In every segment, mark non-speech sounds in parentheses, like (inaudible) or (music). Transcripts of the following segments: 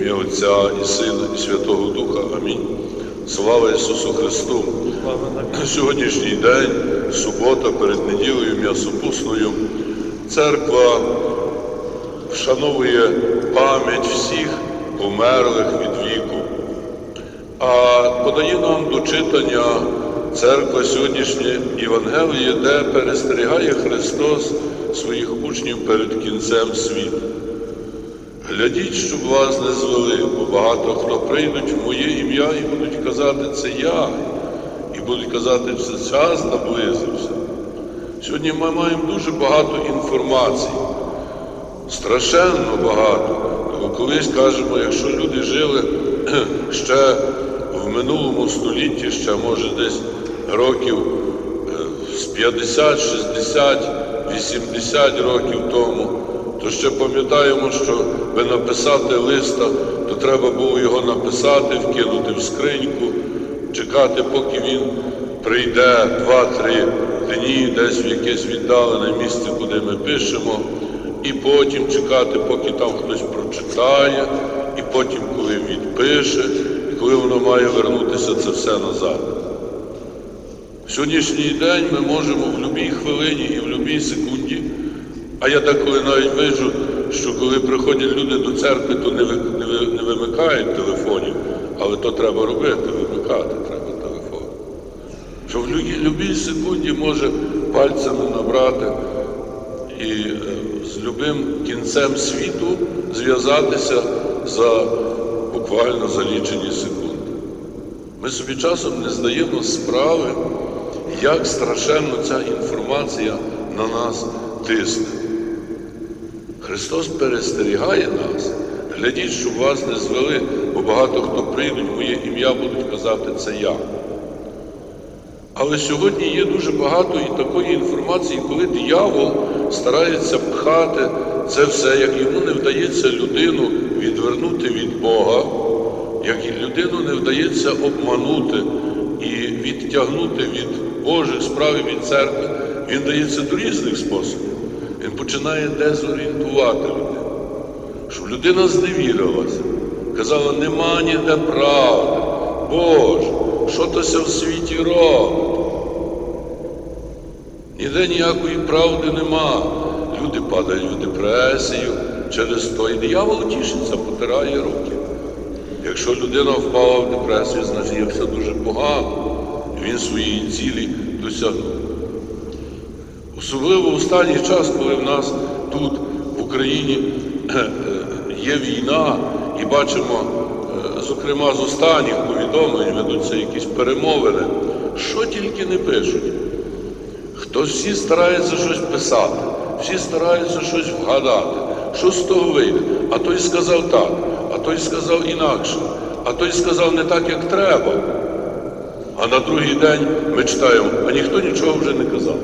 Ім'я Отця і Сина, і Святого Духа. Амінь. Слава Ісусу Христу! Сьогоднішній день, субота, перед неділею м'ясопусною, церква вшановує пам'ять всіх померлих від віку. А подає нам до читання церква сьогоднішнє Євангеліє, де перестерігає Христос своїх учнів перед кінцем світу. Глядіть, щоб вас не звели, бо багато хто прийдуть в моє ім'я і будуть казати, це я, і будуть казати, що час наблизився. Сьогодні ми маємо дуже багато інформації, страшенно багато. Тому колись кажемо, якщо люди жили (clears throat) ще в минулому столітті, ще може десь років е, з 50, 60, 80 років тому, то ще пам'ятаємо, що би написати листа, то треба було його написати, вкинути в скриньку, чекати, поки він прийде 2-3 дні десь в якесь віддалене місце, куди ми пишемо, і потім чекати, поки там хтось прочитає, і потім, коли відпише, і коли воно має вернутися це все назад. В сьогоднішній день ми можемо в будь-якій хвилині і в будь-якій секунді. А я деколи навіть вижу, що коли приходять люди до церкви, то не, не, не вимикають телефонів, але то треба робити, вимикати треба телефон. Що в будь-якій секунді може пальцями набрати і е, з любим кінцем світу зв'язатися за буквально за лічені секунди. Ми собі часом не здаємо справи, як страшенно ця інформація на нас тисне. Христос перестерігає нас. Глядіть, щоб вас не звели, бо багато хто прийдуть, моє ім'я будуть казати, це я. Але сьогодні є дуже багато і такої інформації, коли диявол старається пхати це все, як йому не вдається людину відвернути від Бога, як і людину не вдається обманути і відтягнути від Божих справ і від церкви, він дається до різних способів. Він починає дезорієнтувати людину, щоб людина зневірилася, казала, нема ніде правди. Боже, що то ся в світі робить? Ніде ніякої правди нема. Люди падають в депресію через то. І диявол тішиться, потирає руки. Якщо людина впала в депресію, значить все дуже погано. Він своєї цілі досягнув. Особливо в останній час, коли в нас тут, в Україні, є війна, і бачимо, е, зокрема, з останніх повідомлень ведуться якісь перемовини, що тільки не пишуть. Хтось всі стараються щось писати, всі стараються щось вгадати, що з того вийде. А той сказав так, а той сказав інакше, а той сказав не так, як треба. А на другий день ми читаємо, а ніхто нічого вже не казав.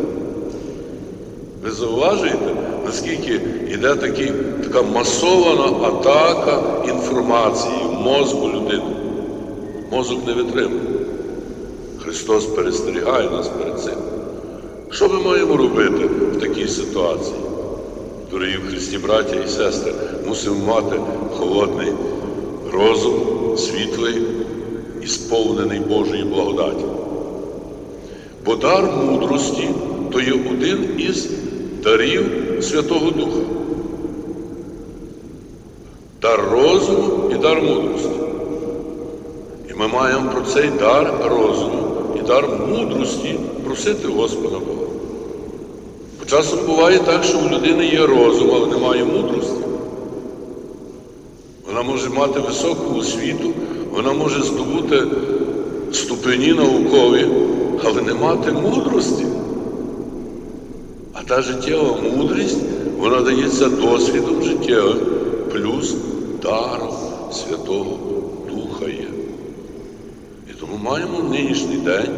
Ви зауважуєте, наскільки йде такий, така масована атака інформації в мозку людини. Мозок не витримує. Христос перестерігає нас перед цим. Що ми маємо робити в такій ситуації? Дорогі Христі, браття і сестри, мусимо мати холодний розум, світлий і сповнений Божої благодаті. Бо дар мудрості то є один із дарів Святого Духа. Дар розуму і дар мудрості. І ми маємо про цей дар розуму і дар мудрості просити Господа Бога. Бо часом буває так, що у людини є розум, але немає мудрості. Вона може мати високу освіту, вона може здобути ступені наукові, але не мати мудрості. Та життєва мудрість, вона дається досвідом життєвим, плюс даром Святого Духа є. І тому маємо в нинішній день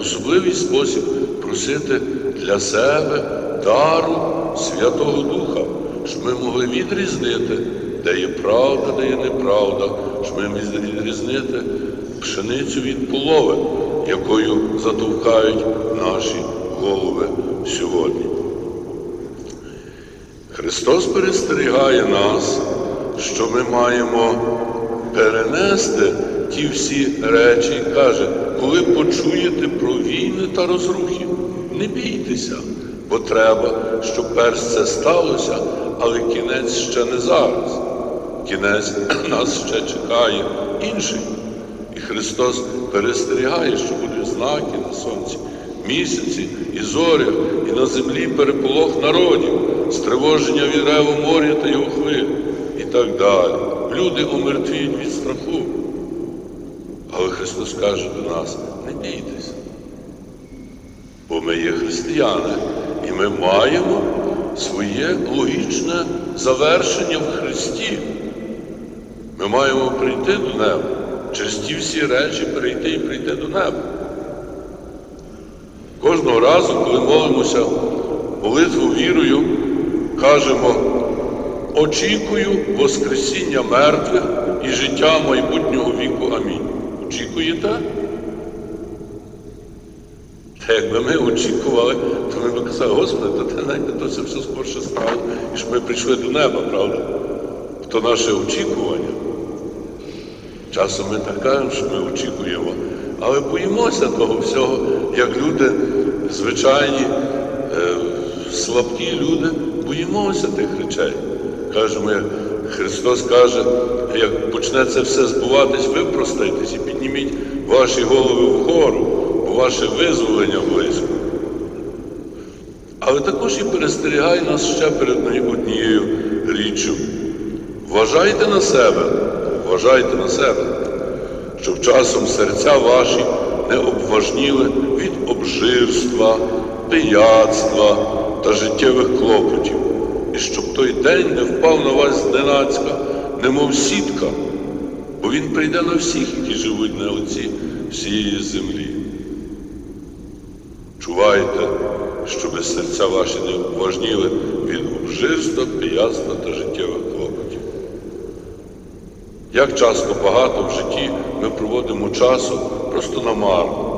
особливий спосіб просити для себе дару Святого Духа, щоб ми могли відрізнити, де є правда, де є неправда, щоб ми могли відрізнити пшеницю від полови, якою затовкають наші голови сьогодні. Христос перестерігає нас, що ми маємо перенести ті всі речі і каже, коли почуєте про війни та розрухи, не бійтеся, бо треба, щоб перш це сталося, але кінець ще не зараз. Кінець (clears throat) нас ще чекає інший. І Христос перестерігає, що будуть знаки на сонці, місяці і зорях, і на землі переполох народів, стривоження від реву моря та його хвиль, і так далі. Люди омертвіють від страху. Але Христос каже до нас: не бійтеся, бо ми є християни, і ми маємо своє логічне завершення в Христі. Ми маємо прийти до неба, через ті всі речі перейти і прийти до неба. Кожного разу, коли молимося молитву вірою, кажемо, очікую Воскресіння мертвих і життя майбутнього віку. Амінь. Очікуєте? Та якби ми очікували, то ми б казали, Господи, то ти знаєте, то це все скорше стало, і ми прийшли до неба, правда? То наше очікування. Часом ми так кажемо, що ми очікуємо, але боїмося того всього, як люди, звичайні, е, слабкі люди, боїмося тих речей. Кажемо, як Христос каже, як почне це все збуватись, ви простайтесь і підніміть ваші голови вгору, бо ваше визволення близько. Але також і перестерігає нас ще перед однією річчю. Вважайте на себе, вважайте на себе, щоб часом серця ваші не обважніли від обжирства, пияцтва та життєвих клопотів, і щоб той день не впав на вас зненацька, немов сітка, бо він прийде на всіх, які живуть на лиці всієї землі. Чувайте, щоби серця ваші не обважніли від обжирства, пияцтва та життєвих клопотів. Як часто багато в житті ми проводимо часу просто намарно.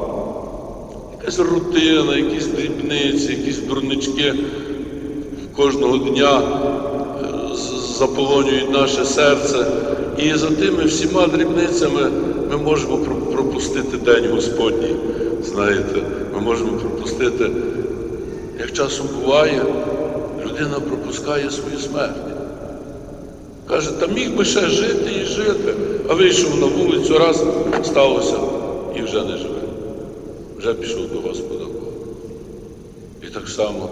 Якась рутина, якісь дрібниці, якісь дурнички кожного дня е, заполонюють наше серце. І за тими всіма дрібницями ми можемо пропустити День Господній. Знаєте, ми можемо пропустити, як часом буває, людина пропускає свою смерть. Каже, та міг би ще жити і жити, а вийшов на вулицю, раз сталося і вже не живе. Вже пішов до Господа Бога. І так само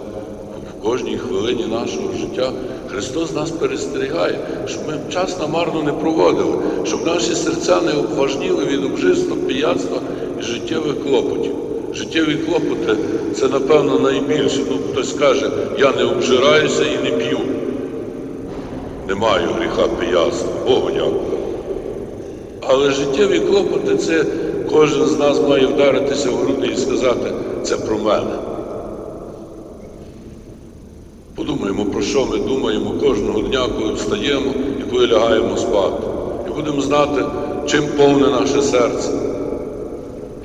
в кожній хвилині нашого життя Христос нас перестерігає, щоб ми час намарно не проводили, щоб наші серця не обважніли від обжирства, пияцтва і життєвих клопотів. Життєві клопоти це, напевно, найбільше. Ну, хтось каже, я не обжираюся і не п'ю. Не маю гріха пияцтва, Богу дякую. Але життєві клопоти це кожен з нас має вдаритися в груди і сказати, це про мене. Подумаємо, про що ми думаємо кожного дня, коли встаємо і коли лягаємо спати. І будемо знати, чим повне наше серце.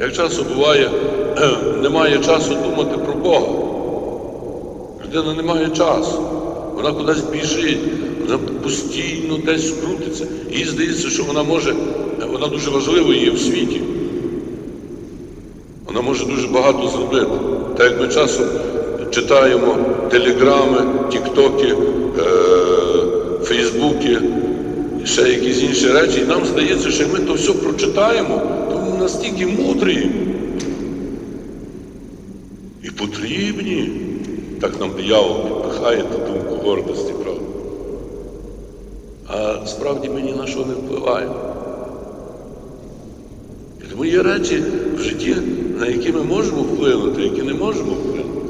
Як часу буває, (clears throat) немає часу думати про Бога. Людина не має часу. Вона кудись біжить, вона постійно десь крутиться. Їй здається, що вона може, вона дуже важливою є в світі. Вона може дуже багато зробити. Так як ми часом читаємо телеграми, тіктоки, е- фейсбуки, ще якісь інші речі, і нам здається, що ми то все прочитаємо, то ми настільки мудрі і потрібні. Так нам диявол підпихає ту думку гордості, правда. А справді ми ні на що не впливаємо. Тому є речі в житті, на які ми можемо вплинути, які не можемо вплинути.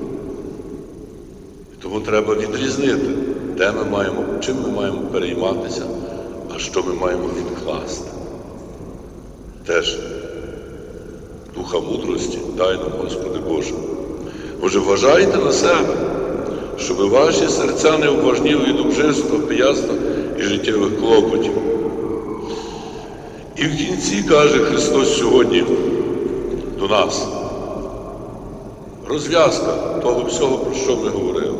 Тому треба відрізнити, де ми маємо, чим ми маємо перейматися, а що ми маємо відкласти. Теж духа мудрості дай нам, Господи Боже. Боже, вважайте на себе, щоб ваші серця не обважніли від обжирства, пияцтва і життєвих клопотів. І в кінці каже Христос сьогодні до нас. Розв'язка того всього, про що ми говорили.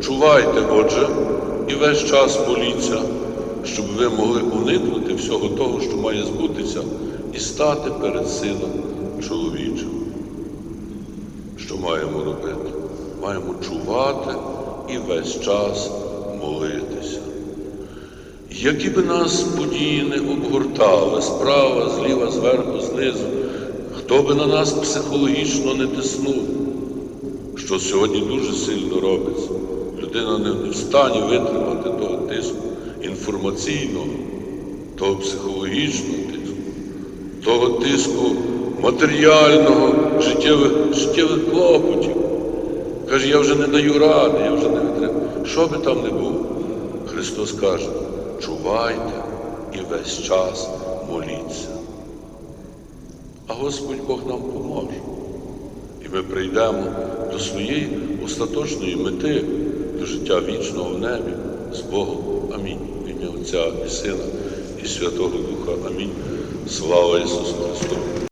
Чувайте, отже, і весь час моліться, щоб ви могли уникнути всього того, що має збутися, і стати перед сином чоловічим. Що маємо робити? Маємо чувати і весь час молитися. Які би нас події не обгортали справа, зліва, зверху, знизу, хто би на нас психологічно не тиснув, що сьогодні дуже сильно робиться. Людина не в стані витримати того тиску інформаційного, того психологічного тиску, того тиску матеріального, життєвих, життєвих клопотів. Каже, я вже не даю ради, я вже не витримую. Що би там не було? Христос каже, чувайте і весь час моліться. А Господь Бог нам поможе. І ми прийдемо до своєї остаточної мети, до життя вічного в небі з Богом. Амінь. В ім'я Отця і Сина і Святого Духа. Амінь. Слава Ісусу Христу!